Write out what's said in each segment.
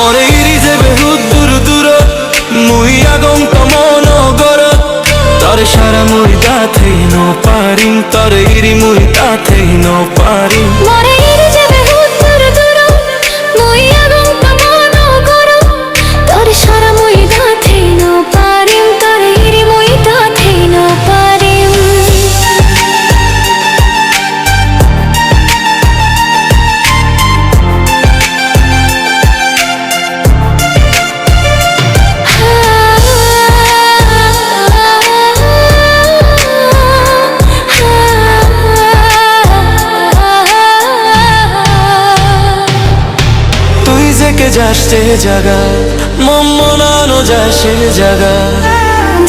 মরেইরি যাবে হুদুর দূর মুই আগম কমন গর তর সারা মুই তাথেই ন পারিম, তর ইরি মুই তাথেই ন পারিম। মরেইরি যাস সে জাগা মম্মনানো যায় সে জাগা।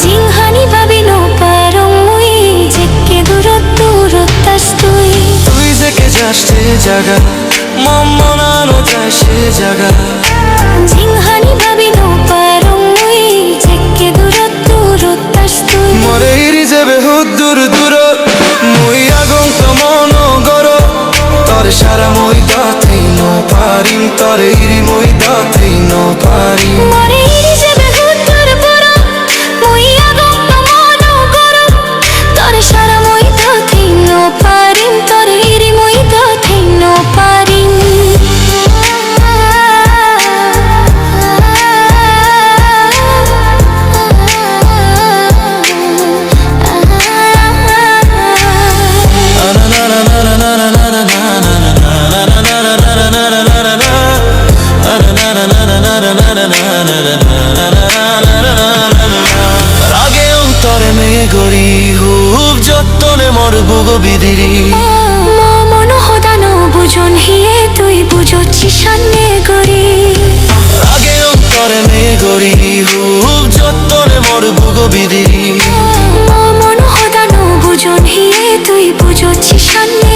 জিংহানি ভাবি ন পারম মুই যেকে দূরত দূরতাস তুই। তুই যে কে যাস সে জাগা মম্মনানো যায় সে জাগা। জিংহানি ভাবি ন পারম মুই যেকে দূরত দূরতাস তুই। মরে ইরি যাবে হুদ্দুর দূর মুই আগুন মন গর তরে সারা মুই পারিম তরে ইরি মুই দাথেই রাগে অন্তরে মেয়ে গড়ি হুব যত্তনে মর বুগো বিদিরি। মন হদানো বুঝন হিয়ে তুই বুঝছি সামনে গড়ি রাগে অন্তরে মেয়ে গড়ি হুব যত্তনে মর বুগো বিদিরি। মন হদানো বুঝন হিয়ে তুই বুঝছি সামনে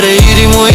সারা মই দাথেই ন